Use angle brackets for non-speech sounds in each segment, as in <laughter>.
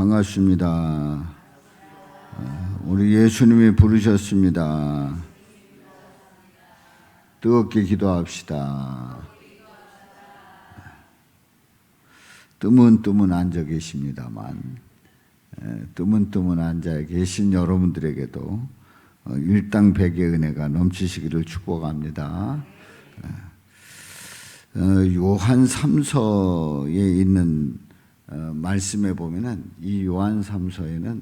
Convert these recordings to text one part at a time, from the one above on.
반갑습니다. 아, 우리 예수님이 부르셨습니다. 뜨겁게 기도합시다. 뜨문뜨문 앉아 계십니다만 에, 뜨문뜨문 앉아 계신 여러분들에게도 어, 일당백의 은혜가 넘치시기를 축복합니다. 어, 요한 3서에 있는 어, 말씀에 보면은 이 요한 3서에는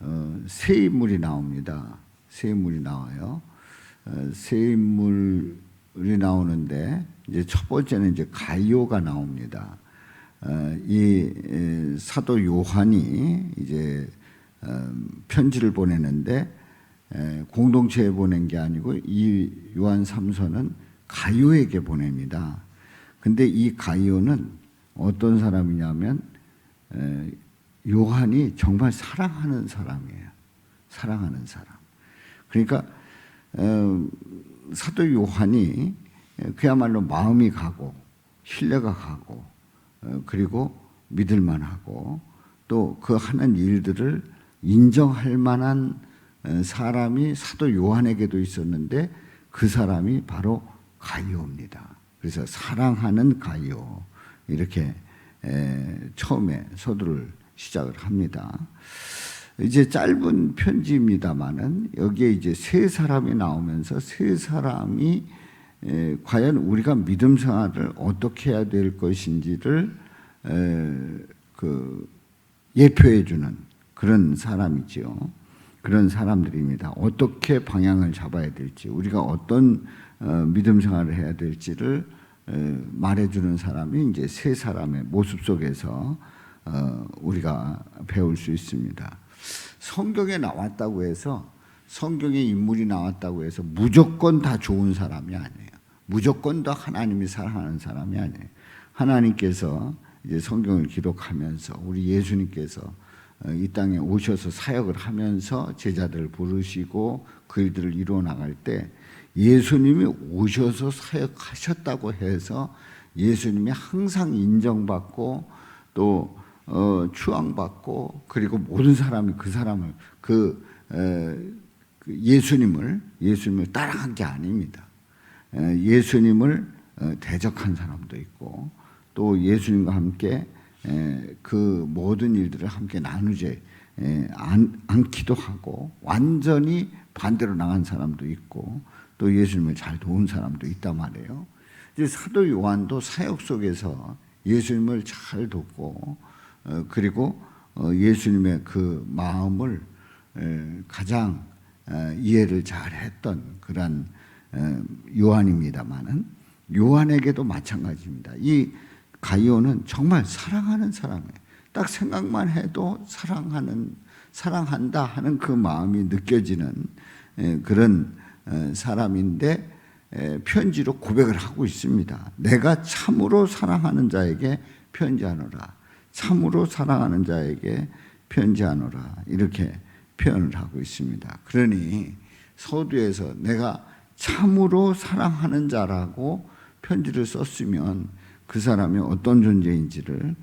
어, 세 인물이 나옵니다. 세 인물이 나와요. 어, 세 인물이 나오는데 이제 첫 번째는 이제 가이오가 나옵니다. 어, 이 에, 사도 요한이 이제 어, 편지를 보내는데 에, 공동체에 보낸 게 아니고 이 요한 3서는 가이오에게 보냅니다. 근데 이 가이오는 어떤 사람이냐면 에, 요한이 정말 사랑하는 사람이에요. 사랑하는 사람. 그러니까 어, 사도 요한이 그야말로 마음이 가고 신뢰가 가고 어, 그리고 믿을 만하고 또 그 하는 일들을 인정할 만한 어, 사람이 사도 요한에게도 있었는데 그 사람이 바로 가이오입니다. 그래서 사랑하는 가이오 이렇게 에, 처음에 서두를 시작을 합니다. 이제 짧은 편지입니다만은 여기에 이제 세 사람이 나오면서 세 사람이 에, 과연 우리가 믿음 생활을 어떻게 해야 될 것인지를 에, 그 예표해 주는 그런 사람이지요. 그런 사람들입니다. 어떻게 방향을 잡아야 될지, 우리가 어떤 어, 믿음 생활을 해야 될지를 에, 말해주는 사람이 이제 세 사람의 모습 속에서 어, 우리가 배울 수 있습니다. 성경에 나왔다고 해서 성경에 인물이 나왔다고 해서 무조건 다 좋은 사람이 아니에요. 무조건 다 하나님이 사랑하는 사람이 아니에요. 하나님께서 이제 성경을 기록하면서 우리 예수님께서 어, 이 땅에 오셔서 사역을 하면서 제자들을 부르시고 그 일들을 이루어 나갈 때 예수님이 오셔서 사역하셨다고 해서 예수님이 항상 인정받고 또 어, 추앙받고 그리고 모든 사람이 그 사람을 그, 에, 그 예수님을 예수님을 따라간 게 아닙니다. 에, 예수님을 어, 대적한 사람도 있고 또 예수님과 함께 에, 그 모든 일들을 함께 나누지 에, 않, 않기도 하고 완전히 반대로 나간 사람도 있고 또 예수님을 잘 도운 사람도 있단 말이에요. 이제 사도 요한도 사역 속에서 예수님을 잘 돕고 어, 그리고 어, 예수님의 그 마음을 에, 가장 어, 이해를 잘 했던 그런 어, 요한입니다만은 요한에게도 마찬가지입니다. 이 가이오는 정말 사랑하는 사람이에요. 딱 생각만 해도 사랑하는 사랑한다 하는 그 마음이 느껴지는 에, 그런 어, 사람인데 에, 편지로 고백을 하고 있습니다. 내가 참으로 사랑하는 자에게 편지하노라. 참으로 사랑하는 자에게 편지하노라. 이렇게 표현을 하고 있습니다. 그러니 서두에서 내가 참으로 사랑하는 자라고 편지를 썼으면 그 사람이 어떤 존재인지를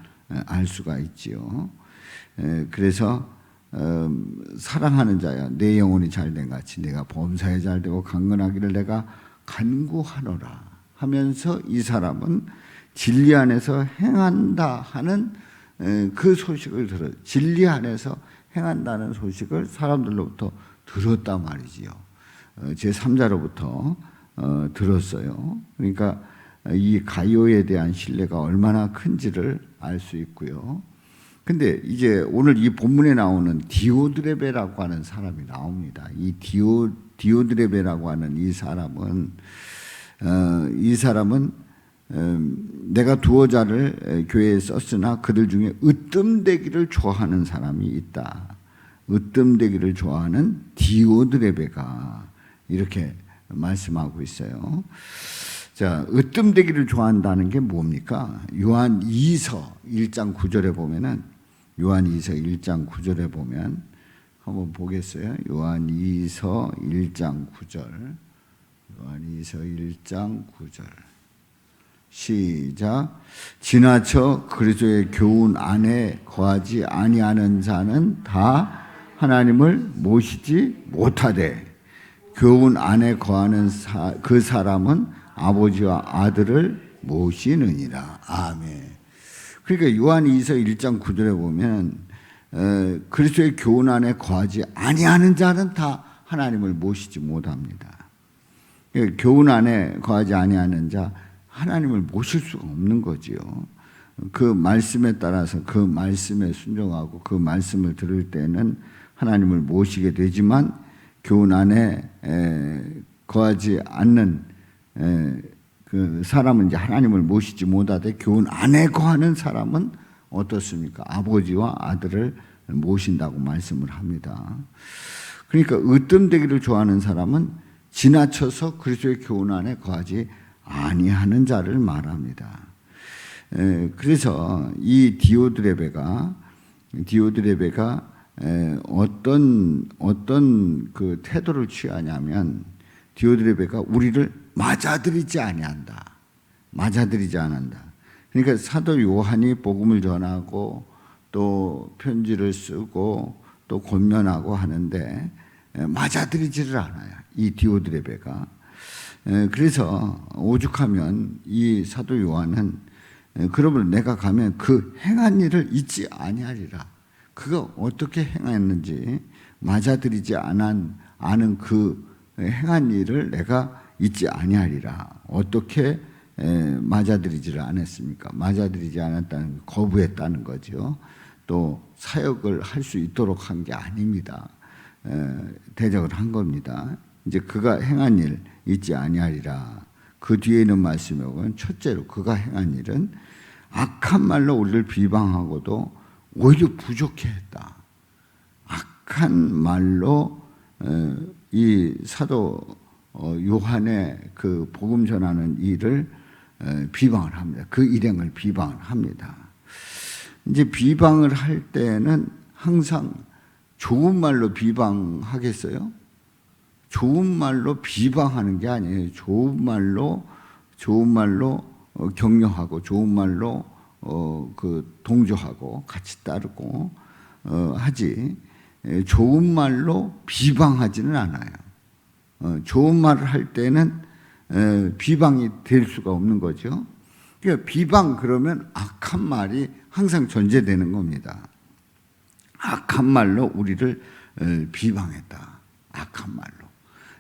알 수가 있지요. 에, 그래서 어, 사랑하는 자야 내 영혼이 잘된 같이 내가 범사에 잘되고 강건하기를 내가 간구하노라 하면서 이 사람은 진리 안에서 행한다 하는 에, 그 소식을 들어 진리 안에서 행한다는 소식을 사람들로부터 들었단 말이지요. 어, 제 3자로부터 어, 들었어요. 그러니까 이 가이오에 대한 신뢰가 얼마나 큰지를 알 수 있고요. 근데 이제 오늘 이 본문에 나오는 디오드레베라고 하는 사람이 나옵니다. 이 디오 디오드레베라고 하는 이 사람은 어, 이 사람은 음, 내가 두어 자를 교회에 썼으나 그들 중에 으뜸되기를 좋아하는 사람이 있다. 으뜸되기를 좋아하는 디오드레베가 이렇게 말씀하고 있어요. 자, 으뜸되기를 좋아한다는 게 뭡니까? 요한 2서 1장 9절에 보면은 요한 2서 1장 9절에 보면 한번 보겠어요. 요한 2서 1장 9절. 요한 2서 1장 9절. 시작. 지나쳐 그리스도의 교훈 안에 거하지 아니하는 자는 다 하나님을 모시지 못하되 교훈 안에 거하는 사, 그 사람은 아버지와 아들을 모시느니라. 아멘. 그러니까 요한 2서 1장 9절에 보면 어, 그리스도의 교훈 안에 거하지 아니하는 자는 다 하나님을 모시지 못합니다. 예, 교훈 안에 거하지 아니하는 자 하나님을 모실 수가 없는 거지요. 그 말씀에 따라서 그 말씀에 순종하고 그 말씀을 들을 때는 하나님을 모시게 되지만 교훈 안에 에, 거하지 않는 에, 그 사람은 이제 하나님을 모시지 못하되 교훈 안에 거하는 사람은 어떻습니까? 아버지와 아들을 모신다고 말씀을 합니다. 그러니까 으뜸되기를 좋아하는 사람은 지나쳐서 그리스도의 교훈 안에 거하지 아니하는 자를 말합니다. 에, 그래서 이 디오드레베가 디오드레베가 에, 어떤 어떤 그 태도를 취하냐면 디오드레베가 우리를 맞아들이지 아니한다. 맞아들이지 않는다. 그러니까 사도 요한이 복음을 전하고 또 편지를 쓰고 또 권면하고 하는데 맞아들이지를 않아요. 이 디오드레베가. 그래서 오죽하면 이 사도 요한은 그러면 내가 가면 그 행한 일을 잊지 아니하리라. 그가 어떻게 행했는지 맞아들이지 않은 아는 그 행한 일을 내가 잊지 아니하리라. 어떻게 맞아들이지를 않았습니까? 맞아들이지 않았다는 거부했다는 거죠. 또 사역을 할 수 있도록 한 게 아닙니다. 대적을 한 겁니다. 이제 그가 행한 일 잊지 아니하리라. 그 뒤에 있는 말씀에 보면 첫째로 그가 행한 일은 악한 말로 우리를 비방하고도 오히려 부족해 했다. 악한 말로 이 사도 어, 요한의 그 복음 전하는 일을 비방을 합니다. 그 일행을 비방을 합니다. 이제 비방을 할 때는 항상 좋은 말로 비방하겠어요? 좋은 말로 비방하는 게 아니에요. 좋은 말로 좋은 말로 어, 격려하고 좋은 말로 어, 그 동조하고 같이 따르고 어, 하지 좋은 말로 비방하지는 않아요. 어, 좋은 말을 할 때는 에, 비방이 될 수가 없는 거죠. 그러니까 비방 그러면 악한 말이 항상 존재되는 겁니다. 악한 말로 우리를 에, 비방했다. 악한 말로.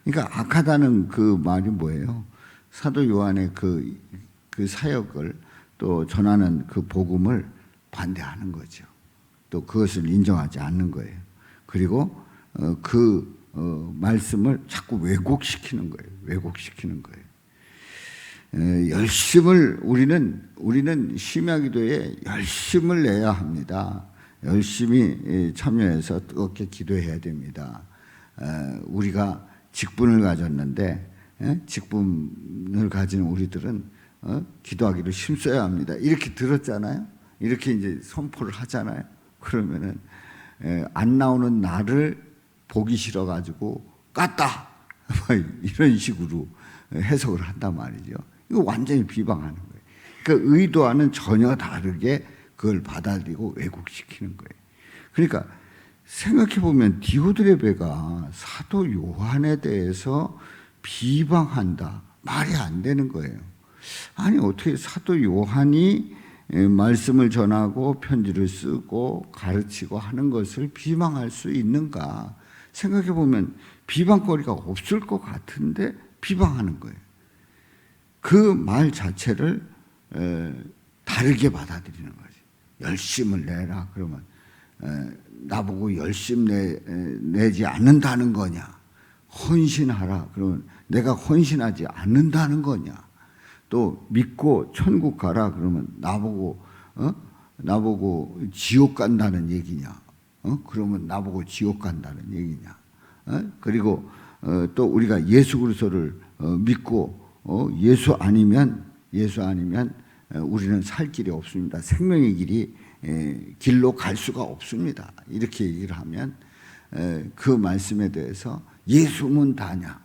그러니까 악하다는 그 말이 뭐예요? 사도 요한의 그, 그 사역을 또 전하는 그 복음을 반대하는 거죠. 또 그것을 인정하지 않는 거예요. 그리고 어, 그 어, 말씀을 자꾸 왜곡시키는 거예요. 왜곡시키는 거예요. 에, 열심을 우리는 우리는 심야기도에 열심을 내야 합니다. 열심히 참여해서 뜨겁게 기도해야 됩니다. 에, 우리가 직분을 가졌는데 에? 직분을 가진 우리들은 어? 기도하기를 힘써야 합니다. 이렇게 들었잖아요. 이렇게 이제 선포를 하잖아요. 그러면은 에, 안 나오는 나를 보기 싫어 가지고 깠다 뭐 이런 식으로 해석을 한단 말이죠. 이거 완전히 비방하는 거예요. 그 의도와는 전혀 다르게 그걸 받아들이고 왜곡시키는 거예요. 그러니까 생각해 보면 디오드레베가 사도 요한에 대해서 비방한다 말이 안 되는 거예요. 아니 어떻게 사도 요한이 말씀을 전하고 편지를 쓰고 가르치고 하는 것을 비방할 수 있는가? 생각해 보면 비방거리가 없을 것 같은데 비방하는 거예요. 그 말 자체를 다르게 받아들이는 거지. 열심을 내라 그러면 나보고 열심 내, 내지 않는다는 거냐? 헌신하라 그러면 내가 헌신하지 않는다는 거냐? 또 믿고 천국 가라 그러면 나보고 어? 나보고 지옥 간다는 얘기냐? 어? 그러면 나보고 지옥 간다는 얘기냐? 어? 그리고 어, 또 우리가 예수 그리스도를 어, 믿고 어, 예수 아니면 예수 아니면 어, 우리는 살 길이 없습니다. 생명의 길이 에, 길로 갈 수가 없습니다. 이렇게 얘기를 하면 에, 그 말씀에 대해서 예수면 다냐?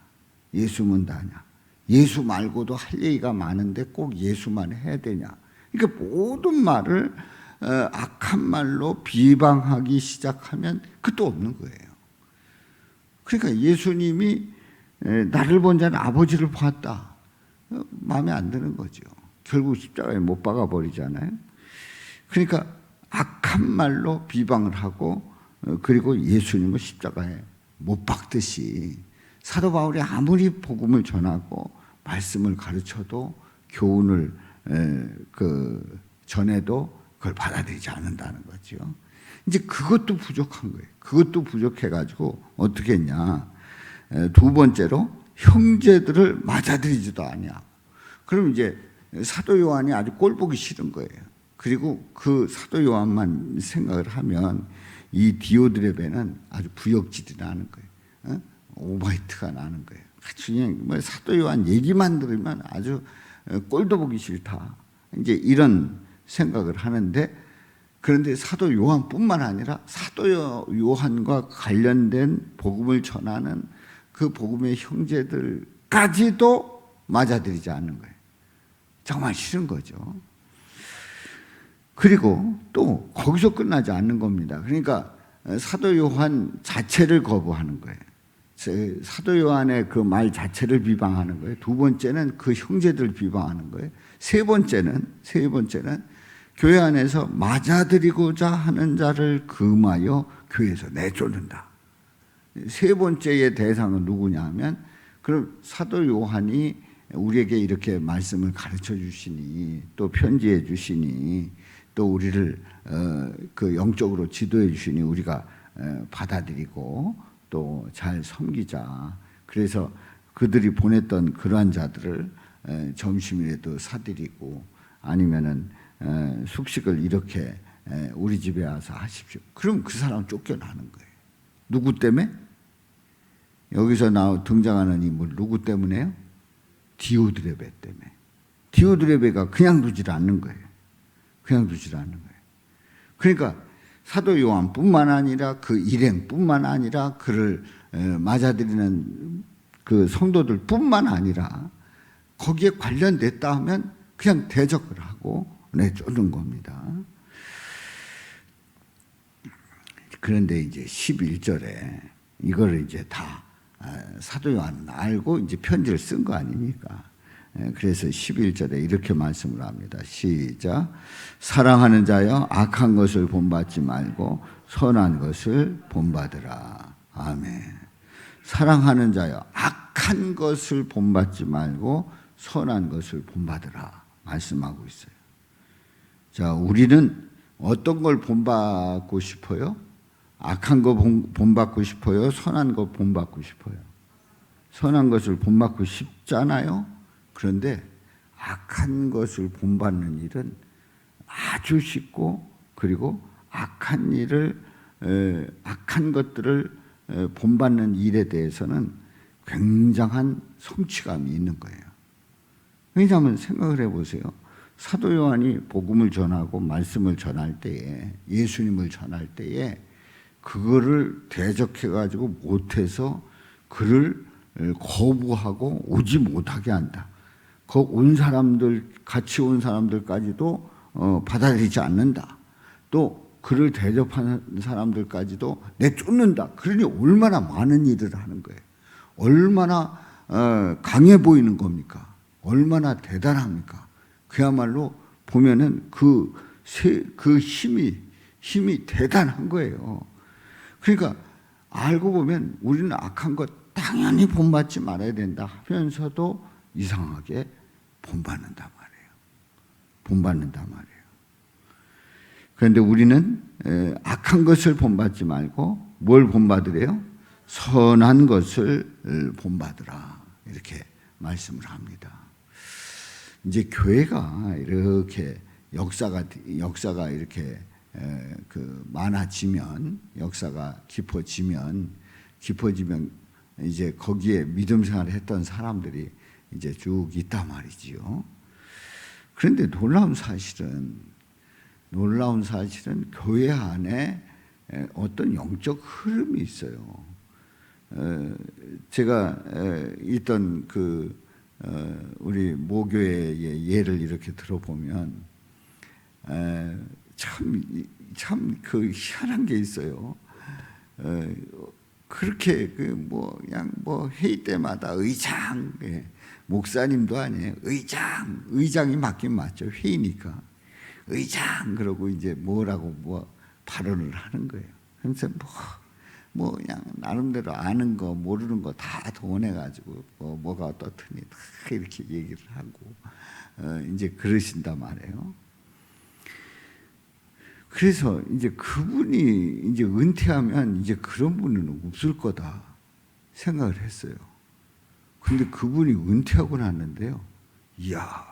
예수면 다냐? 예수 말고도 할 얘기가 많은데 꼭 예수만 해야 되냐? 그러니까 모든 말을 어, 악한 말로 비방하기 시작하면 끝도 없는 거예요. 그러니까 예수님이 에, 나를 본 자는 아버지를 보았다. 어, 마음에 안 드는 거죠. 결국 십자가에 못 박아 버리잖아요. 그러니까 악한 말로 비방을 하고 어, 그리고 예수님을 십자가에 못 박듯이 사도 바울이 아무리 복음을 전하고 말씀을 가르쳐도 교훈을 에, 그 전에도 그걸 받아들이지 않는다는 거죠. 이제 그것도 부족한 거예요. 그것도 부족해가지고 어떻게 했냐. 에, 두 번째로 형제들을 맞아들이지도 않냐. 그럼 이제 사도 요한이 아주 꼴 보기 싫은 거예요. 그리고 그 사도 요한만 생각을 하면 이 디오드레베는 아주 부역질이 나는 거예요. 어? 오바이트가 나는 거예요. 그냥 뭐 사도 요한 얘기만 들으면 아주 어, 꼴도 보기 싫다. 이제 이런 생각을 하는데 그런데 사도 요한뿐만 아니라 사도 요한과 관련된 복음을 전하는 그 복음의 형제들까지도 맞아들이지 않는 거예요. 정말 싫은 거죠. 그리고 또 거기서 끝나지 않는 겁니다. 그러니까 사도 요한 자체를 거부하는 거예요. 사도 요한의 그 말 자체를 비방하는 거예요. 두 번째는 그 형제들 비방하는 거예요. 세 번째는 세 번째는 교회 안에서 맞아들이고자 하는 자를 금하여 교회에서 내쫓는다. 세 번째의 대상은 누구냐면 그럼 사도 요한이 우리에게 이렇게 말씀을 가르쳐 주시니 또 편지해 주시니 또 우리를 어, 그 영적으로 지도해 주시니 우리가 어, 받아들이고 또 잘 섬기자. 그래서 그들이 보냈던 그러한 자들을 에, 점심이라도 사드리고 아니면은 에, 숙식을 이렇게 에, 우리 집에 와서 하십시오. 그럼 그 사람 쫓겨나는 거예요. 누구 때문에? 여기서 나 등장하는 인물 누구 때문에요? 디오드레베 때문에. 디오드레베가 그냥 두질 않는 거예요. 그냥 두질 않는 거예요. 그러니까 사도 요한뿐만 아니라 그 일행뿐만 아니라 그를 맞아들이는 그 성도들뿐만 아니라 거기에 관련됐다 하면 그냥 대적을 하고 내쫓는 겁니다. 그런데 이제 11절에 이거를 이제 다 사도 요한은 알고 이제 편지를 쓴 거 아닙니까? 그래서 11절에 이렇게 말씀을 합니다. 시작. 사랑하는 자여 악한 것을 본받지 말고 선한 것을 본받으라. 아멘. 사랑하는 자여 악한 것을 본받지 말고 선한 것을 본받으라. 말씀하고 있어요. 자, 우리는 어떤 걸 본받고 싶어요? 악한 거 본받고 싶어요? 선한 거 본받고 싶어요? 선한 것을 본받고 싶잖아요? 그런데 악한 것을 본받는 일은 아주 쉽고 그리고 악한 일을 악한 것들을 본받는 일에 대해서는 굉장한 성취감이 있는 거예요. 왜냐하면 생각을 해보세요. 사도 요한이 복음을 전하고 말씀을 전할 때에 예수님을 전할 때에 그거를 대적해 가지고 못해서 그를 거부하고 오지 못하게 한다. 그온 사람들 같이 온 사람들까지도 어, 받아들이지 않는다. 또 그를 대접하는 사람들까지도 내쫓는다. 그러니 얼마나 많은 일을 하는 거예요. 얼마나 어, 강해 보이는 겁니까? 얼마나 대단합니까? 그야말로 보면은 그, 세, 그 힘이, 힘이 대단한 거예요. 그러니까 알고 보면 우리는 악한 것 당연히 본받지 말아야 된다 하면서도 이상하게 본받는단 말이에요. 본받는단 말이에요. 그런데 우리는 악한 것을 본받지 말고 뭘 본받으래요? 선한 것을 본받으라. 이렇게 말씀을 합니다. 이제 교회가 이렇게 역사가 역사가 이렇게 그 많아지면 역사가 깊어지면 깊어지면 이제 거기에 믿음 생활을 했던 사람들이 이제 쭉 있단 말이지요. 그런데 놀라운 사실은 놀라운 사실은 교회 안에 어떤 영적 흐름이 있어요. 제가 있던 그 어, 우리 모교의 예를 이렇게 들어보면 참 참 그 희한한 게 있어요. 어, 그렇게 그 뭐 그냥 뭐 회의 때마다 의장 예, 목사님도 아니에요. 의장 의장이 맞긴 맞죠. 회의니까 의장 그러고 이제 뭐라고 뭐 발언을 하는 거예요. 그래서 뭐, 뭐 그냥 나름대로 아는 거 모르는 거 다 동원해 가지고 뭐 뭐가 어떻더니 다 이렇게 얘기를 하고 어, 이제 그러신단 말이에요. 그래서 이제 그분이 이제 은퇴하면 이제 그런 분은 없을 거다 생각을 했어요. 근데 그분이 은퇴하고 났는데요. 이야,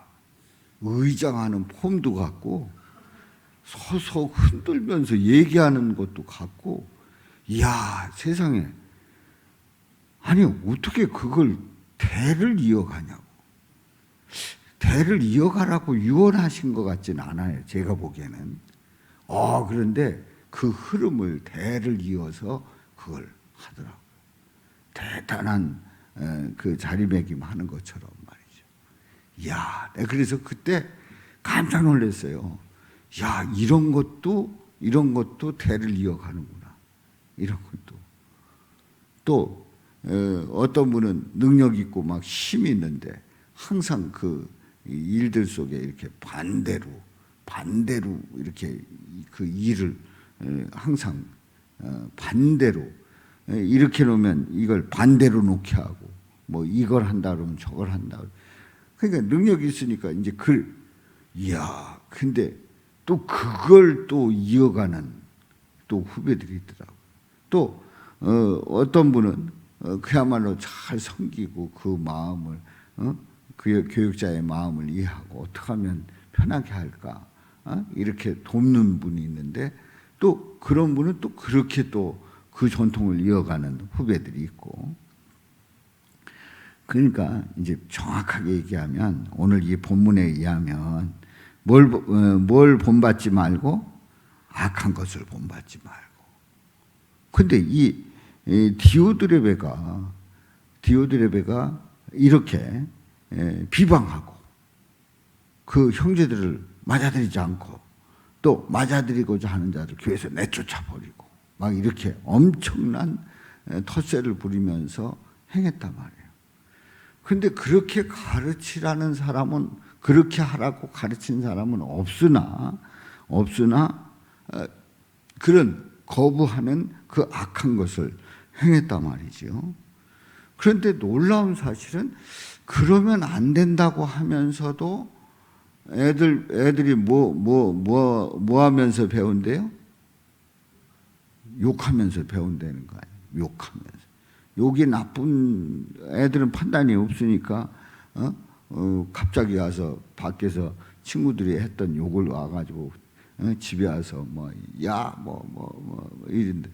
의장하는 폼도 같고, 서서 흔들면서 얘기하는 것도 같고, 이야, 세상에. 아니, 어떻게 그걸 대를 이어가냐고. 대를 이어가라고 유언하신 것 같지는 않아요. 제가 보기에는. 아, 그런데 그 흐름을 대를 이어서 그걸 하더라고요. 대단한 에, 그 자리매김하는 것처럼 말이죠. 이야, 내가 그래서 그때 깜짝 놀랐어요. 야, 이런 것도 이런 것도 대를 이어가는구나. 이런 것도 또 에, 어떤 분은 능력 있고 막 힘이 있는데 항상 그 일들 속에 이렇게 반대로 반대로 이렇게 그 일을 에, 항상 어, 반대로 에, 이렇게 놓으면 이걸 반대로 놓게 하고 뭐 이걸 한다 그러면 저걸 한다. 그러니까 능력이 있으니까 이제 그 이야 근데 또 그걸 또 이어가는 또 후배들이 있더라고. 또 어, 어떤 분은 어, 그야말로 잘 섬기고 그 마음을 어? 그 교육자의 마음을 이해하고 어떻게 하면 편하게 할까 어? 이렇게 돕는 분이 있는데 또 그런 분은 또 그렇게 또 그 전통을 이어가는 후배들이 있고. 그러니까 이제 정확하게 얘기하면 오늘 이 본문에 의하면 뭘, 어, 뭘 본받지 말고 악한 것을 본받지 말고. 근데 이, 이 디오드레베가 디오드레베가 이렇게 에, 비방하고 그 형제들을 맞아들이지 않고 또 맞아들이고자 하는 자를 교회에서 내쫓아 버리고 막 이렇게 엄청난 텃세를 부리면서 행했단 말이에요. 근데 그렇게 가르치라는 사람은 그렇게 하라고 가르친 사람은 없으나 없으나 어, 그런 거부하는 그 악한 것을 행했단 말이죠. 그런데 놀라운 사실은 그러면 안 된다고 하면서도 애들 애들이 뭐 뭐 뭐 뭐 하면서 배운대요? 욕하면서 배운다는 거 아니에요. 욕하면서. 욕이 나쁜 애들은 판단이 없으니까 어? 어, 갑자기 와서 밖에서 친구들이 했던 욕을 와가지고 어? 집에 와서 뭐야뭐뭐 뭐 이런데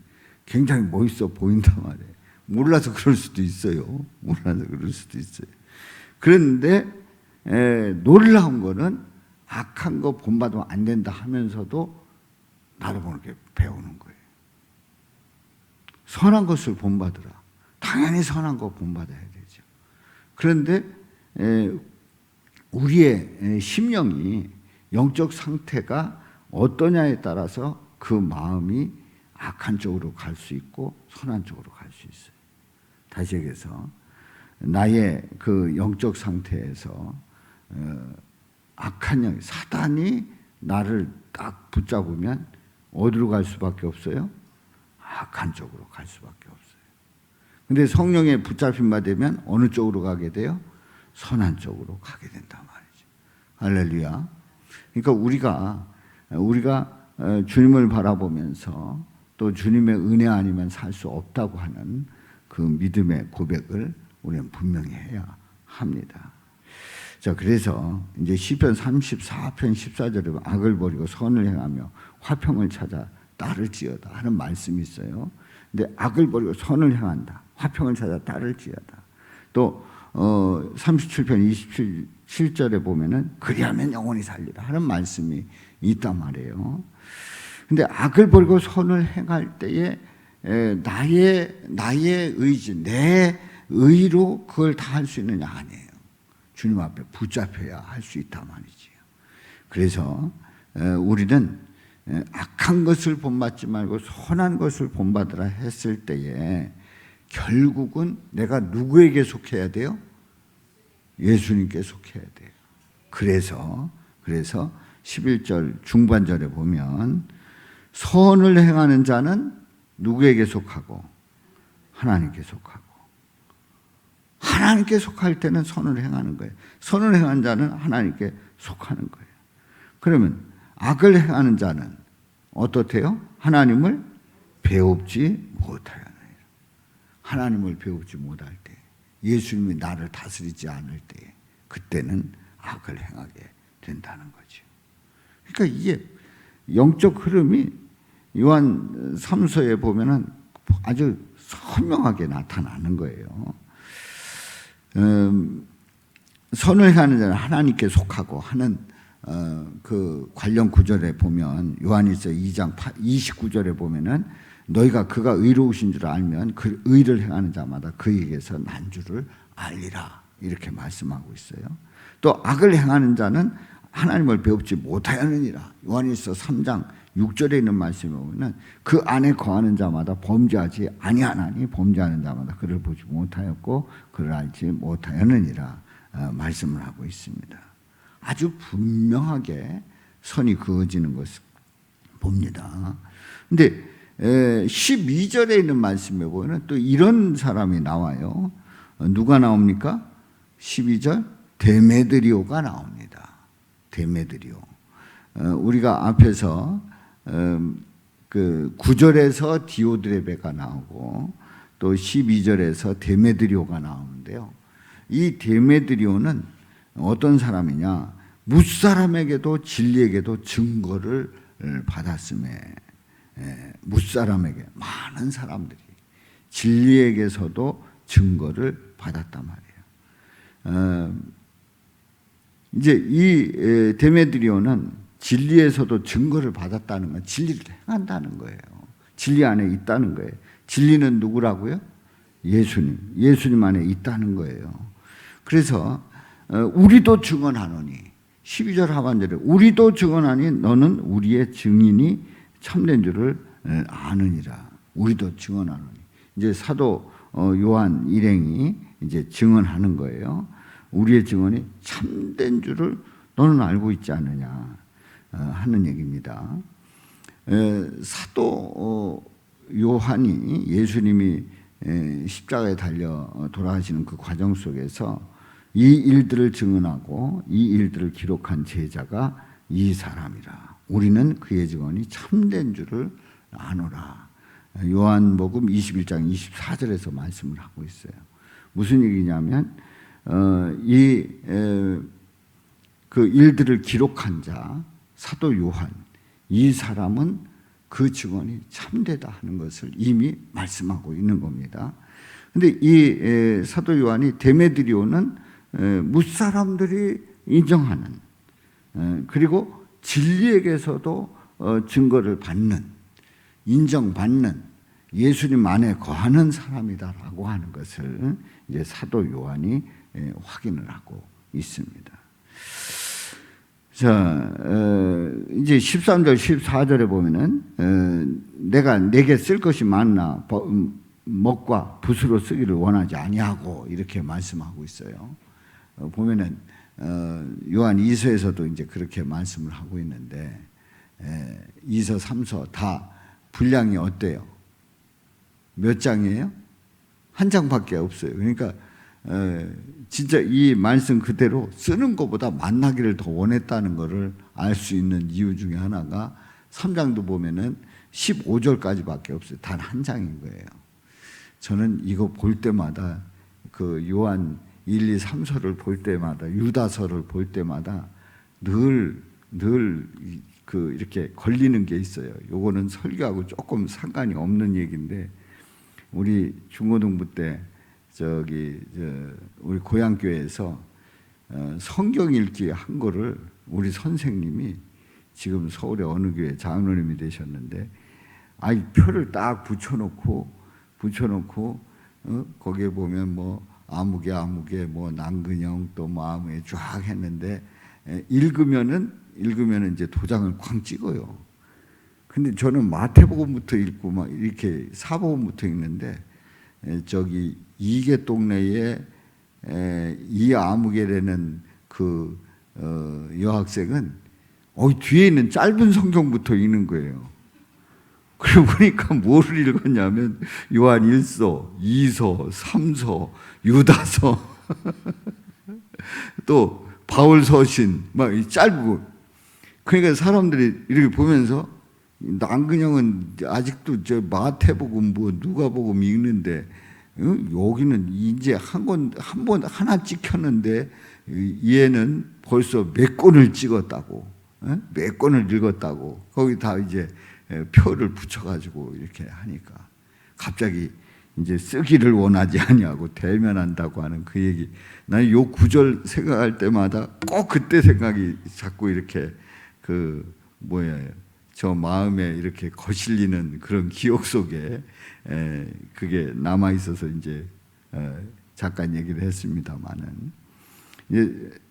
굉장히 멋있어 보인단 말이에요. 몰라서 그럴 수도 있어요. 몰라서 그럴 수도 있어요. 그런데 에, 놀라운 거는 악한 거 본받으면 안 된다 하면서도 나를 모르게 배우는 거예요. 선한 것을 본받으라. 당연히 선한 거 본받아야 되죠. 그런데 에, 우리의 심령이 영적 상태가 어떠냐에 따라서 그 마음이 악한 쪽으로 갈 수 있고 선한 쪽으로 갈 수 있어요. 다시 얘기해서 나의 그 영적 상태에서 어, 악한 영, 사단이 나를 딱 붙잡으면 어디로 갈 수밖에 없어요? 악한 쪽으로 갈 수밖에 없어요. 근데 성령의 붙잡힘 받으면 어느 쪽으로 가게 돼요? 선한 쪽으로 가게 된단 말이죠. 할렐루야. 그러니까 우리가 우리가 어, 주님을 바라보면서 또 주님의 은혜 아니면 살 수 없다고 하는 그 믿음의 고백을 우리는 분명히 해야 합니다. 자, 그래서 이제 시편 34편 14절에 악을 버리고 선을 행하며 화평을 찾아 따를지어다 하는 말씀이 있어요. 근데 악을 버리고 선을 행한다. 화평을 찾아 따를지어다. 또 어, 37편 27절에 보면은 그리하면 영원히 살리라 하는 말씀이 있단 말이에요. 근데 악을 버리고 선을 행할 때에 에, 나의 나의 의지, 내 의로 그걸 다 할 수 있느냐 아니에요. 주님 앞에 붙잡혀야 할 수 있단 말이지요. 그래서 에, 우리는 에, 악한 것을 본받지 말고 선한 것을 본받으라 했을 때에 결국은 내가 누구에게 속해야 돼요? 예수님께 속해야 돼요. 그래서 그래서 11절 중반절에 보면 선을 행하는 자는 누구에게 속하고 하나님께 속하고 하나님께 속할 때는 선을 행하는 거예요. 선을 행하는 자는 하나님께 속하는 거예요. 그러면 악을 행하는 자는 어떻대요? 하나님을 배웁지 못하였느니라. 하나님을 배우지 못할 때, 예수님이 나를 다스리지 않을 때, 그때는 악을 행하게 된다는 거죠. 그러니까 이게 영적 흐름이 요한 3서에 보면은 아주 선명하게 나타나는 거예요. 음, 선을 하는 자는 하나님께 속하고 하는 어, 그 관련 구절에 보면 요한일서 2장 29절에 보면은 너희가 그가 의로우신 줄 알면 그 의를 행하는 자마다 그에게서 난 줄을 알리라 이렇게 말씀하고 있어요. 또 악을 행하는 자는 하나님을 배웁지 못하였느니라. 요한일서 3장 6절에 있는 말씀에 보면은 그 안에 거하는 자마다 범죄하지 아니하나니 범죄하는 자마다 그를 보지 못하였고 그를 알지 못하였느니라 어, 말씀을 하고 있습니다. 아주 분명하게 선이 그어지는 것을 봅니다. 근데 12절에 있는 말씀에 보면 또 이런 사람이 나와요. 어, 누가 나옵니까? 12절 데메드리오가 나옵니다. 데메드리오. 어, 우리가 앞에서 음, 그 9절에서 디오드레베가 나오고 또 12절에서 데메드리오가 나오는데요. 이 데메드리오는 어떤 사람이냐? 무사람에게도 진리에게도 증거를 받았음에 무사람에게 많은 사람들이 진리에게서도 증거를 받았단 말이에요. 어, 이제 이 데메드리오는 진리에서도 증거를 받았다는 건 진리를 행한다는 거예요. 진리 안에 있다는 거예요. 진리는 누구라고요? 예수님. 예수님 안에 있다는 거예요. 그래서 어, 우리도 증언하노니 12절 하반절에 우리도 증언하니 너는 우리의 증인이 참된 줄을 아느니라. 우리도 증언하노니. 이제 사도 어, 요한 일행이 이제 증언하는 거예요. 우리의 증언이 참된 줄을 너는 알고 있지 않느냐 어, 하는 얘기입니다. 사도 어, 요한이 예수님이 십자가에 달려 돌아가시는 그 과정 속에서 이 일들을 증언하고 이 일들을 기록한 제자가 이 사람이라. 우리는 그의 증언이 참된 줄을 아노라. 요한복음 21장 24절에서 말씀을 하고 있어요. 무슨 얘기냐면 어, 이그 일들을 기록한 자 사도 요한 이 사람은 그 증언이 참되다 하는 것을 이미 말씀하고 있는 겁니다. 근데 이 사도 요한이 데메드리오는 무사람들이 인정하는 그리고 진리에게서도 어, 증거를 받는 인정받는 예수님 안에 거하는 사람이다라고 하는 것을 이제 사도 요한이 확인을 하고 있습니다. 자, 어, 이제 13절, 14절에 보면은, 어, 내가 내게 쓸 것이 많나, 음, 먹과 붓으로 쓰기를 원하지 아니하고, 이렇게 말씀하고 있어요. 어, 보면은, 요한 2서에서도 이제 그렇게 말씀을 하고 있는데, 2서, 3서 다 분량이 어때요? 몇 장이에요? 한 장밖에 없어요. 그러니까 진짜 이 말씀 그대로 쓰는 것보다 만나기를 더 원했다는 것을 알 수 있는 이유 중에 하나가 3장도 보면은 15절까지밖에 없어요. 단 한 장인 거예요. 저는 이거 볼 때마다 그 요한 1, 2, 3서를 볼 때마다 유다서를 볼 때마다 늘 늘 그 이렇게 걸리는 게 있어요. 요거는 설교하고 조금 상관이 없는 얘기인데 우리 중고등부 때 저기 저 우리 고향 교회에서 어, 성경 읽기 한 거를 우리 선생님이 지금 서울의 어느 교회 장로님이 되셨는데 아이 표를 딱 붙여놓고 붙여놓고 어? 거기에 보면 뭐 아무개 아무개 뭐 남근형 또 마음에 쫙 했는데 에, 읽으면은 읽으면은 이제 도장을 쾅 찍어요. 근데 저는 마태복음부터 읽고 막 이렇게 사복음부터 읽는데 에, 저기 이계 동네에 에, 이 아무개라는 그 어, 여학생은 어, 뒤에 있는 짧은 성경부터 읽는 거예요. 그러고 보니까 뭐를 읽었냐면 요한 1서, 2서, 3서, 유다서 <laughs> 또 바울 서신 막이 짧고 그러니까 사람들이 이렇게 보면서 남근형은 아직도 저 마태복음 뭐 누가복음 읽는데 어? 여기는 이제 한 권 한 번 하나 찍혔는데 이- 얘는 벌써 몇 권을 찍었다고 어? 몇 권을 읽었다고 거기 다 이제 에, 표를 붙여가지고 이렇게 하니까 갑자기 이제 쓰기를 원하지 아니하고 대면한다고 하는 그 얘기. 나는 요 구절 생각할 때마다 꼭 그때 생각이 자꾸 이렇게 그 뭐야 저 마음에 이렇게 거실리는 그런 기억 속에 에, 그게 남아 있어서 이제 에, 잠깐 얘기를 했습니다만은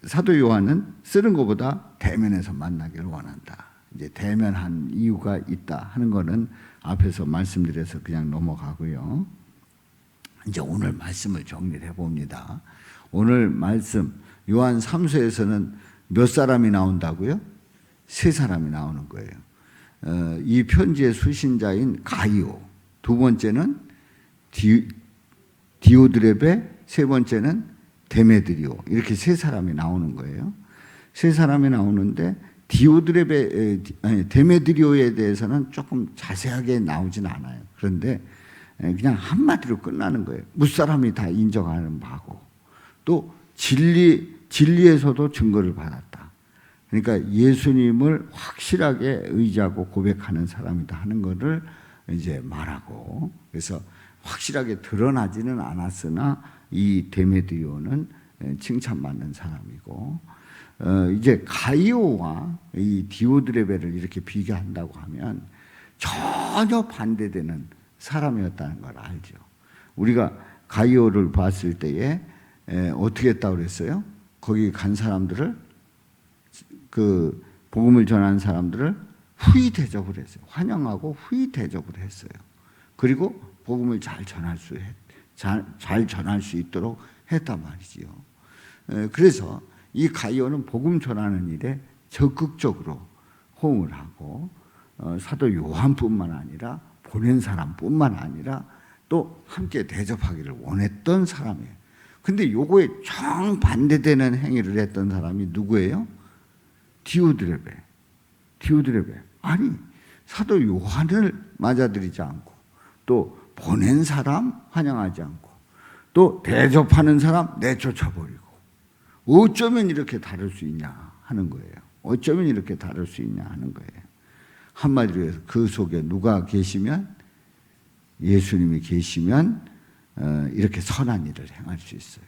사도 요한은 쓰는 것보다 대면에서 만나기를 원한다. 이제 대면한 이유가 있다 하는 거는 앞에서 말씀드려서 그냥 넘어가고요. 이제 오늘 말씀을 정리를 해봅니다. 오늘 말씀 요한 3서에서는 몇 사람이 나온다고요? 세 사람이 나오는 거예요. 어, 이 편지의 수신자인 가이오, 두 번째는 디, 디오드레베, 세 번째는 데메드리오 이렇게 세 사람이 나오는 거예요. 세 사람이 나오는데 디오드레베, 데메드리오에 대해서는 조금 자세하게 나오진 않아요. 그런데 에, 그냥 한마디로 끝나는 거예요. 무사람이 다 인정하는 바고 또 진리 진리에서도 증거를 받았다. 그러니까 예수님을 확실하게 의지하고 고백하는 사람이다 하는 것을 이제 말하고 그래서 확실하게 드러나지는 않았으나 이 데메드리오는 칭찬받는 사람이고 어, 이제 가이오와 이 디오드레베를 이렇게 비교한다고 하면 전혀 반대되는 사람이었다는 걸 알죠. 우리가 가이오를 봤을 때에 에, 어떻게 했다고 그랬어요? 거기 간 사람들을 그 복음을 전하는 사람들을 후히 대접을 했어요. 환영하고 후히 대접을 했어요. 그리고 복음을 잘 전할 수 했, 잘, 잘 전할 수 있도록 했단 말이지요. 에, 그래서 이 가이오는 복음 전하는 일에 적극적으로 호응을 하고 어, 사도 요한뿐만 아니라 보낸 사람뿐만 아니라 또 함께 대접하기를 원했던 사람이에요. 근데 요거에 정반대되는 행위를 했던 사람이 누구예요? 디오드레베. 디오드레베. 아니, 사도 요한을 맞아들이지 않고 또 보낸 사람 환영하지 않고 또 대접하는 사람 내쫓아버리고 어쩌면 이렇게 다를 수 있냐 하는 거예요. 어쩌면 이렇게 다를 수 있냐 하는 거예요. 한마디로 해서 그 속에 누가 계시면 예수님이 계시면 어, 이렇게 선한 일을 행할 수 있어요.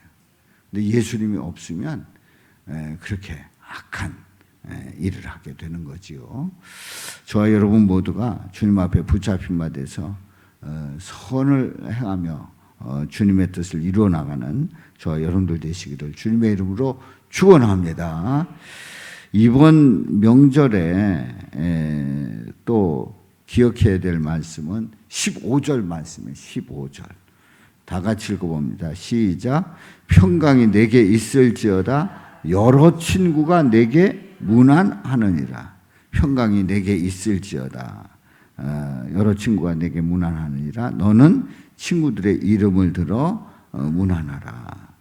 근데 예수님이 없으면 에, 그렇게 악한 에, 일을 하게 되는 거지요. 저와 여러분 모두가 주님 앞에 붙잡힌 바 돼서 어, 선을 행하며 어, 주님의 뜻을 이루어 나가는 저와 여러분들 되시기를 주님의 이름으로 축원합니다. 이번 명절에 에, 또 기억해야 될 말씀은 15절 말씀이에요. 15절. 다 같이 읽어봅니다. 시작. 평강이 내게 있을지어다 여러 친구가 내게 무난하느니라. 평강이 내게 있을지어다. 어, 여러 친구가 내게 무난하느니라. 너는 친구들의 이름을 들어 어, 무난하라.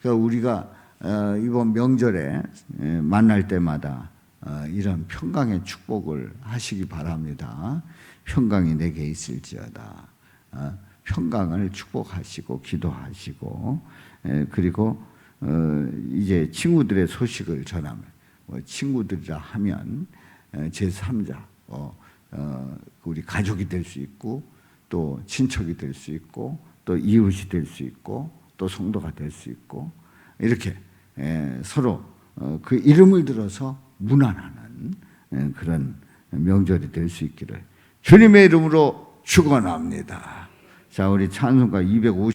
그러니까 우리가 어, 이번 명절에 에, 만날 때마다 어, 이런 평강의 축복을 하시기 바랍니다. 평강이 내게 있을지어다. 어, 평강을 축복하시고 기도하시고 에, 그리고 어, 이제 친구들의 소식을 전하면 뭐 친구들이라 하면 제 3자 어, 어, 우리 가족이 될 수 있고 또 친척이 될 수 있고 또 이웃이 될 수 있고 또 성도가 될 수 있고 이렇게 에, 서로 어, 그 이름을 들어서 문안하는 에, 그런 명절이 될 수 있기를 주님의 이름으로 축원합니다. 자, 우리 찬송가 250